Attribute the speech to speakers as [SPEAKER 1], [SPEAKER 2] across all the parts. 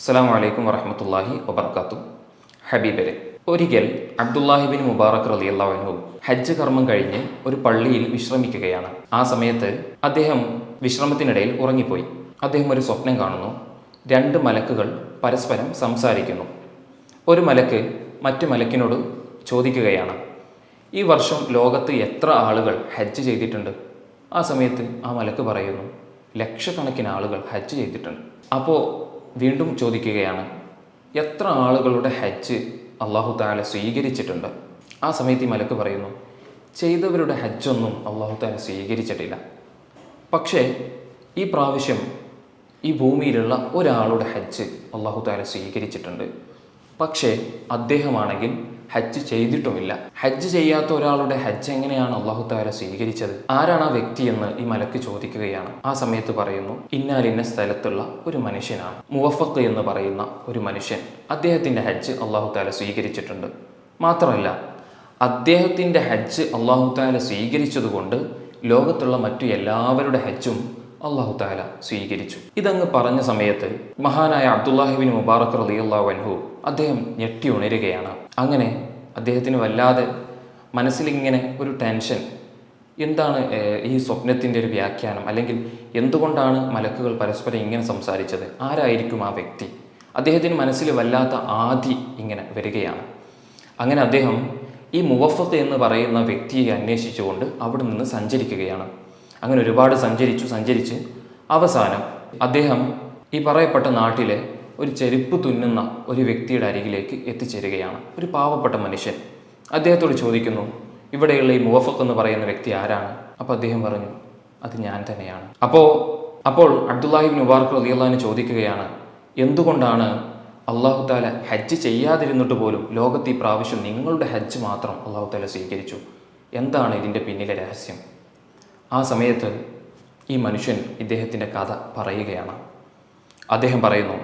[SPEAKER 1] അസ്സാം വലൈക്കും വറഹമത്തല്ലാഹി വബർക്കാത്തു. ഹബീബരെ ഒരിക്കൽ അബ്ദുല്ലാഹിബിൻ മുബാറക് റലിയല്ലാഹു ഹജ്ജ് കർമ്മം കഴിഞ്ഞ് ഒരു പള്ളിയിൽ വിശ്രമിക്കുകയാണ്. ആ സമയത്ത് അദ്ദേഹം വിശ്രമത്തിനിടയിൽ ഉറങ്ങിപ്പോയി. അദ്ദേഹം ഒരു സ്വപ്നം കാണുന്നു. രണ്ട് മലക്കുകൾ പരസ്പരം സംസാരിക്കുന്നു. ഒരു മലക്ക് മറ്റു മലക്കിനോട് ചോദിക്കുകയാണ് ഈ വർഷം ലോകത്ത് എത്ര ആളുകൾ ഹജ്ജ് ചെയ്തിട്ടുണ്ട്? ആ സമയത്ത് ആ മലക്ക് പറയുന്നു ലക്ഷക്കണക്കിന് ആളുകൾ ഹജ്ജ് ചെയ്തിട്ടുണ്ട്. അപ്പോൾ വീണ്ടും ചോദിക്കുകയാണ് എത്ര ആളുകളുടെ ഹജ്ജ് അള്ളാഹു താല സ്വീകരിച്ചിട്ടുണ്ട്? ആ സമയത്ത് ഈ മലക്ക് പറയുന്നു ചെയ്തവരുടെ ഹജ്ജൊന്നും അള്ളാഹു താല സ്വീകരിച്ചിട്ടില്ല. പക്ഷേ ഈ പ്രാവശ്യം ഈ ഭൂമിയിലുള്ള ഒരാളുടെ ഹജ്ജ് അള്ളാഹു താല സ്വീകരിച്ചിട്ടുണ്ട്. പക്ഷേ അദ്ദേഹമാണെങ്കിൽ ഹജ്ജ് ചെയ്തിട്ടുമില്ല. ഹജ്ജ് ചെയ്യാത്ത ഒരാളുടെ ഹജ്ജ് എങ്ങനെയാണ് അള്ളാഹു താര സ്വീകരിച്ചത്? ആരാണ് ആ വ്യക്തി എന്ന് ഈ മലക്ക് ചോദിക്കുകയാണ്. ആ സമയത്ത് പറയുന്നു ഇന്നാലിന്ന സ്ഥലത്തുള്ള ഒരു മനുഷ്യനാണ്. മുവഫക്ക് എന്ന് പറയുന്ന ഒരു മനുഷ്യൻ അദ്ദേഹത്തിന്റെ ഹജ്ജ് അള്ളാഹു താല സ്വീകരിച്ചിട്ടുണ്ട്. മാത്രമല്ല അദ്ദേഹത്തിന്റെ ഹജ്ജ് അള്ളാഹു താല സ്വീകരിച്ചതുകൊണ്ട് ലോകത്തുള്ള മറ്റു എല്ലാവരുടെ ഹജ്ജും അള്ളാഹു താല സ്വീകരിച്ചു. ഇതങ്ങ് പറഞ്ഞ സമയത്ത് മഹാനായ അബ്ദുല്ലാഹിബിൻ മുബാറക് റളിയല്ലാഹു അൻഹു അദ്ദേഹം ഞെട്ടി ഉണരുകയാണ്. അങ്ങനെ അദ്ദേഹത്തിന് വല്ലാതെ മനസ്സിലിങ്ങനെ ഒരു ടെൻഷൻ. എന്താണ് ഈ സ്വപ്നത്തിന്റെ ഒരു വ്യാഖ്യാനം? അല്ലെങ്കിൽ എന്തുകൊണ്ടാണ് മലക്കുകൾ പരസ്പരം ഇങ്ങനെ സംസാരിച്ചത്? ആരായിരിക്കും ആ വ്യക്തി? അദ്ദേഹത്തിന് മനസ്സിൽ വല്ലാത്ത ആദി ഇങ്ങനെ വരികയാണ്. അങ്ങനെ അദ്ദേഹം ഈ മുവഫത്ത് എന്ന് പറയുന്ന വ്യക്തിയെ അന്വേഷിച്ചുകൊണ്ട് അവിടെ നിന്ന് സഞ്ചരിക്കുകയാണ്. അങ്ങനെ ഒരുപാട് സഞ്ചരിച്ചു സഞ്ചരിച്ച് അവസാനം അദ്ദേഹം ഈ പറയപ്പെട്ട നാട്ടിലെ ഒരു ചെരുപ്പ് തുന്നുന്ന ഒരു വ്യക്തിയുടെ അരികിലേക്ക് എത്തിച്ചേരുകയാണ്. ഒരു പാവപ്പെട്ട മനുഷ്യൻ. അദ്ദേഹത്തോട് ചോദിക്കുന്നു ഇവിടെയുള്ള ഈ മുവഫക്ക് എന്ന് പറയുന്ന വ്യക്തി ആരാണ്? അപ്പോൾ അദ്ദേഹം പറഞ്ഞു അത് ഞാൻ തന്നെയാണ്. അപ്പോൾ അപ്പോൾ അബ്ദുല്ലാഹിബ് മുബാർക്ക് റലിയുള്ളഹാന് ചോദിക്കുകയാണ് എന്തുകൊണ്ടാണ് അള്ളാഹു താല ഹജ്ജ് ചെയ്യാതിരുന്നിട്ട് പോലും ലോകത്ത് ഈ പ്രാവശ്യം നിങ്ങളുടെ ഹജ്ജ് മാത്രം അള്ളാഹു താല സ്വീകരിച്ചു? എന്താണ് ഇതിന്റെ പിന്നിലെ രഹസ്യം? ആ സമയത്ത് ഈ മനുഷ്യൻ ഇദ്ദേഹത്തിന്റെ കഥ പറയുകയാണ്. അദ്ദേഹം പറയുന്നു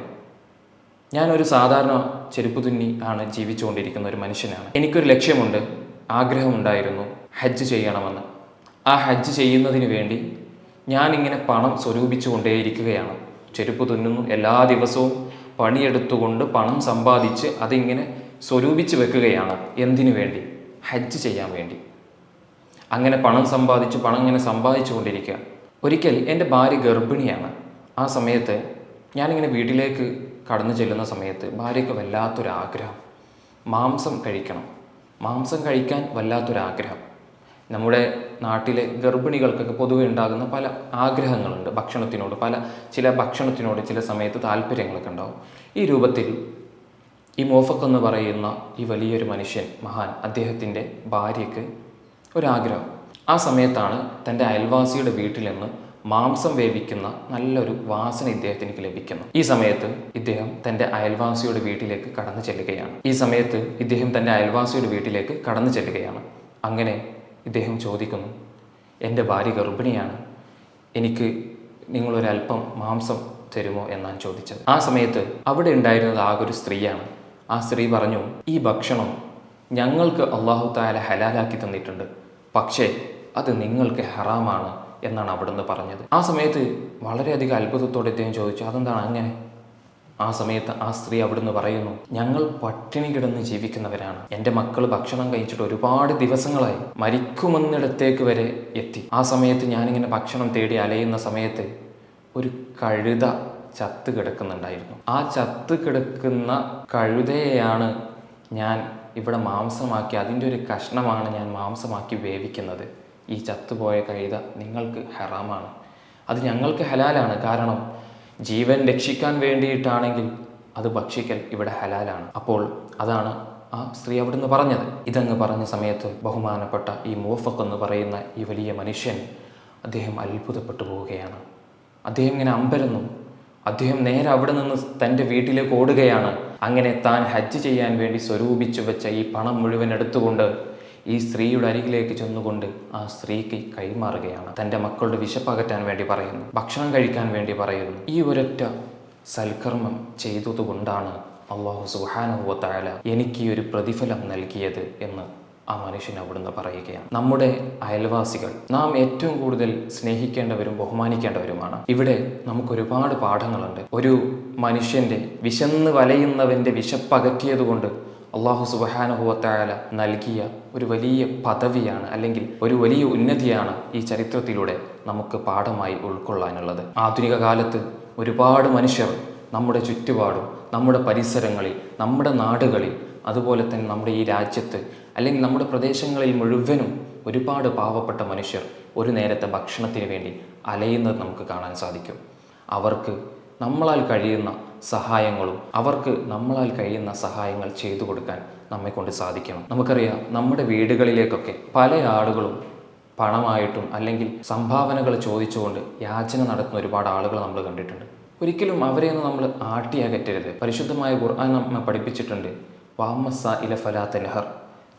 [SPEAKER 1] ഞാനൊരു സാധാരണ ചെരുപ്പ് തുന്നി ആണ് ജീവിച്ചുകൊണ്ടിരിക്കുന്ന ഒരു മനുഷ്യനാണ്. എനിക്കൊരു ലക്ഷ്യമുണ്ട് ആഗ്രഹമുണ്ടായിരുന്നു ഹജ്ജ് ചെയ്യണമെന്ന്. ആ ഹജ്ജ് ചെയ്യുന്നതിന് വേണ്ടി ഞാനിങ്ങനെ പണം സ്വരൂപിച്ചു കൊണ്ടേയിരിക്കുകയാണ് ചെരുപ്പ് തുന്നുന്നു എല്ലാ ദിവസവും പണിയെടുത്തുകൊണ്ട് പണം സമ്പാദിച്ച് അതിങ്ങനെ സ്വരൂപിച്ച് വെക്കുകയാണ്. എന്തിനു വേണ്ടി? ഹജ്ജ് ചെയ്യാൻ വേണ്ടി. അങ്ങനെ പണം സമ്പാദിച്ച് പണം ഇങ്ങനെ സമ്പാദിച്ചു കൊണ്ടിരിക്കുക ഒരിക്കൽ എന്റെ ഭാര്യ ഗർഭിണിയാണ്. ആ സമയത്ത് ഞാനിങ്ങനെ വീട്ടിലേക്ക് കടന്നു ചെല്ലുന്ന സമയത്ത് ഭാര്യയ്ക്ക് വല്ലാത്തൊരാഗ്രഹം. മാംസം കഴിക്കണം. മാംസം കഴിക്കാൻ വല്ലാത്തൊരാഗ്രഹം. നമ്മുടെ നാട്ടിലെ ഗർഭിണികൾക്കൊക്കെ പൊതുവെ ഉണ്ടാകുന്ന പല ആഗ്രഹങ്ങളുണ്ട്. ഭക്ഷണത്തിനോട് പല ചില ഭക്ഷണത്തിനോട് ചില സമയത്ത് താല്പര്യങ്ങളൊക്കെ ഉണ്ടാവും. ഈ രൂപത്തിൽ ഈ മോഫക്ക് എന്ന് പറയുന്ന ഈ വലിയൊരു മനുഷ്യൻ മഹാൻ അദ്ദേഹത്തിന്റെ ഭാര്യയ്ക്ക് ഒരാഗ്രഹം. ആ സമയത്താണ് തന്റെ അയൽവാസിയുടെ വീട്ടിൽ നിന്ന് മാംസം വേവിക്കുന്ന നല്ലൊരു വാസന ഇദ്ദേഹത്തിന് ലഭിക്കുന്നു ഈ സമയത്ത് ഇദ്ദേഹം തന്റെ അയൽവാസിയുടെ വീട്ടിലേക്ക് കടന്നു ചെല്ലുകയാണ്. ഈ സമയത്ത് ഇദ്ദേഹം തന്റെ അയൽവാസിയുടെ വീട്ടിലേക്ക് കടന്നു ചെല്ലുകയാണ്. അങ്ങനെ ഇദ്ദേഹം ചോദിക്കുന്നു എന്റെ ഭാര്യ ഗർഭിണിയാണ്. എനിക്ക് നിങ്ങളൊരല്പം മാംസം തരുമോ? എന്നാണ് ചോദിച്ചത്. ആ സമയത്ത് അവിടെ ഉണ്ടായിരുന്നത് ആകെ ഒരു സ്ത്രീയാണ്. ആ സ്ത്രീ പറഞ്ഞു ഈ ഭക്ഷണം ഞങ്ങൾക്ക് അള്ളാഹു താല ഹലാലാക്കി തന്നിട്ടുണ്ട്. പക്ഷേ അത് നിങ്ങൾക്ക് ഹറാമാണ് എന്നാണ് അവിടുന്ന് പറഞ്ഞത്. ആ സമയത്ത് വളരെയധികം അത്ഭുതത്തോടെ ഇദ്ദേഹം ചോദിച്ചു അതെന്താണ് അങ്ങനെ? ആ സമയത്ത് ആ സ്ത്രീ അവിടുന്ന് പറയുന്നു ഞങ്ങൾ പട്ടിണി കിടന്ന് ജീവിക്കുന്നവരാണ്. എന്റെ മക്കൾ ഭക്ഷണം കഴിച്ചിട്ട് ഒരുപാട് ദിവസങ്ങളായി മരിക്കുമെന്നിടത്തേക്ക് വരെ എത്തി. ആ സമയത്ത് ഞാനിങ്ങനെ ഭക്ഷണം തേടി അലയുന്ന സമയത്ത് ഒരു കഴുത ചത്ത് കിടക്കുന്നുണ്ടായിരുന്നു. ആ ചത്ത് കിടക്കുന്ന കഴുതയെയാണ് ഞാൻ ഇവിടെ മാംസമാക്കി അതിന്റെ ഒരു കഷ്ണമാണ് ഞാൻ മാംസമാക്കി വേവിക്കുന്നത്. ഈ ചത്തുപോയ കഴുത നിങ്ങൾക്ക് ഹറാമാണ്. അത് ഞങ്ങൾക്ക് ഹലാലാണ്. കാരണം ജീവൻ രക്ഷിക്കാൻ വേണ്ടിയിട്ടാണെങ്കിൽ അത് ഭക്ഷിക്കൽ ഇവിടെ ഹലാലാണ്. അപ്പോൾ അതാണ് ആ സ്ത്രീ അവിടുന്ന് പറഞ്ഞത്. ഇതങ്ങ് പറഞ്ഞ സമയത്ത് ബഹുമാനപ്പെട്ട ഈ മൂഫക്ക് എന്ന് പറയുന്ന ഈ വലിയ മനുഷ്യൻ അദ്ദേഹം അത്ഭുതപ്പെട്ടു പോവുകയാണ്. അദ്ദേഹം ഇങ്ങനെ അമ്പരന്നു. അദ്ദേഹം നേരെ അവിടെ നിന്ന് തന്റെ വീട്ടിലേക്ക് ഓടുകയാണ്. അങ്ങനെ താൻ ഹജ്ജ് ചെയ്യാൻ വേണ്ടി സ്വരൂപിച്ചു വെച്ച ഈ പണം മുഴുവൻ എടുത്തുകൊണ്ട് ഈ സ്ത്രീയുടെ അരികിലേക്ക് ചെന്നുകൊണ്ട് ആ സ്ത്രീക്ക് കൈമാറുകയാണ്. തന്റെ മക്കളുടെ വിശപ്പകറ്റാൻ വേണ്ടി പറയുന്നു. ഭക്ഷണം കഴിക്കാൻ വേണ്ടി പറയുന്നു. ഈ ഒരൊറ്റ സൽക്കർമ്മം ചെയ്തതുകൊണ്ടാണ് അള്ളാഹു സുഹാനുഭവത്തായാല എനിക്ക് ഒരു പ്രതിഫലം നൽകിയത് എന്ന് ആ മനുഷ്യൻ അവിടുന്ന് പറയുകയാണ്. നമ്മുടെ അയൽവാസികൾ നാം ഏറ്റവും കൂടുതൽ സ്നേഹിക്കേണ്ടവരും ബഹുമാനിക്കേണ്ടവരുമാണ് ഇവിടെ നമുക്ക് ഒരുപാട് പാഠങ്ങളുണ്ട്. ഒരു മനുഷ്യന്റെ വിശന്ന് വലയുന്നവന്റെ വിശപ്പകറ്റിയതുകൊണ്ട് അള്ളാഹു സുബഹാനുഭവത്തായ നൽകിയ ഒരു വലിയ പദവിയാണ് അല്ലെങ്കിൽ ഒരു വലിയ ഉന്നതിയാണ് ഈ ചരിത്രത്തിലൂടെ നമുക്ക് പാഠമായി ഉൾക്കൊള്ളാനുള്ളത്. ആധുനിക കാലത്ത് ഒരുപാട് മനുഷ്യർ നമ്മുടെ ചുറ്റുപാടും നമ്മുടെ പരിസരങ്ങളിൽ നമ്മുടെ നാടുകളിൽ അതുപോലെ തന്നെ നമ്മുടെ ഈ രാജ്യത്ത് അല്ലെങ്കിൽ നമ്മുടെ പ്രദേശങ്ങളിൽ മുഴുവനും ഒരുപാട് പാവപ്പെട്ട മനുഷ്യർ ഒരു നേരത്തെ ഭക്ഷണത്തിന് വേണ്ടി അലയുന്നത് നമുക്ക് കാണാൻ സാധിക്കും. അവർക്ക് നമ്മളാൽ കഴിയുന്ന സഹായങ്ങളും അവർക്ക് നമ്മളാൽ കഴിയുന്ന സഹായങ്ങൾ ചെയ്തു കൊടുക്കാൻ നമ്മെ കൊണ്ട് സാധിക്കണം. നമുക്കറിയാം നമ്മുടെ വീടുകളിലേക്കൊക്കെ പല ആളുകളും പണമായിട്ടും അല്ലെങ്കിൽ സംഭാവനകൾ ചോദിച്ചുകൊണ്ട് യാചന നടത്തുന്ന ഒരുപാട് ആളുകൾ നമ്മൾ കണ്ടിട്ടുണ്ട്. ഒരിക്കലും അവരെയൊന്നും നമ്മൾ ആട്ടിയകറ്റരുത്. പരിശുദ്ധമായ ഖുർആൻ നമ്മെ പഠിപ്പിച്ചിട്ടുണ്ട്. വാമസ ഇല ഫലാത്ത ലഹർ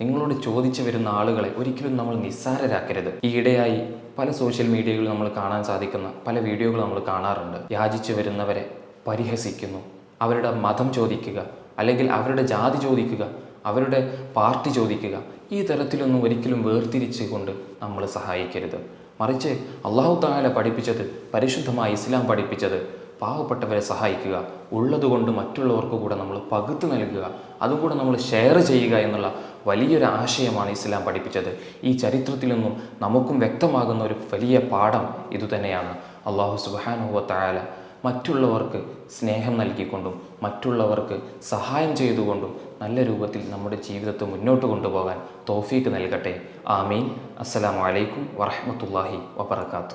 [SPEAKER 1] നിങ്ങളോട് ചോദിച്ചു വരുന്ന ആളുകളെ ഒരിക്കലും നമ്മൾ നിസ്സാരരാക്കരുത്. ഈയിടെയായി പല സോഷ്യൽ മീഡിയകളിൽ നമ്മൾ കാണാൻ സാധിക്കുന്ന പല വീഡിയോകൾ നമ്മൾ കാണാറുണ്ട്. യാചിച്ചു വരുന്നവരെ പരിഹസിക്കുന്നു. അവരുടെ മതം ചോദിക്കുക അല്ലെങ്കിൽ അവരുടെ ജാതി ചോദിക്കുക അവരുടെ പാർട്ടി ചോദിക്കുക ഈ തരത്തിലൊന്നും ഒരിക്കലും വേർതിരിച്ച് കൊണ്ട് നമ്മൾ സഹായിക്കരുത്. മറിച്ച് അള്ളാഹു താല പഠിപ്പിച്ചത് പരിശുദ്ധമായ ഇസ്ലാം പഠിപ്പിച്ചത് പാവപ്പെട്ടവരെ സഹായിക്കുക ഉള്ളതുകൊണ്ട് മറ്റുള്ളവർക്ക് കൂടെ നമ്മൾ പകുത്തു നൽകുക അതും കൂടെ നമ്മൾ ഷെയർ ചെയ്യുക എന്നുള്ള വലിയൊരു ആശയമാണ് ഇസ്ലാം പഠിപ്പിച്ചത്. ഈ ചരിത്രത്തിൽ നിന്നും നമുക്കും വ്യക്തമാകുന്ന ഒരു വലിയ പാഠം ഇതുതന്നെയാണ് അള്ളാഹു സുബാനുഹുവത്തായാല മറ്റുള്ളവർക്ക് സ്നേഹം നൽകിക്കൊണ്ടും മറ്റുള്ളവർക്ക് സഹായം ചെയ്തുകൊണ്ടും നല്ല രൂപത്തിൽ നമ്മുടെ ജീവിതത്തെ മുന്നോട്ട് കൊണ്ടുപോകാൻ തോഫീക്ക് നൽകട്ടെ. ആമീൻ. അസ്സലാമു അലൈക്കും വറഹ്മത്തുള്ളാഹി വബർക്കാത്തു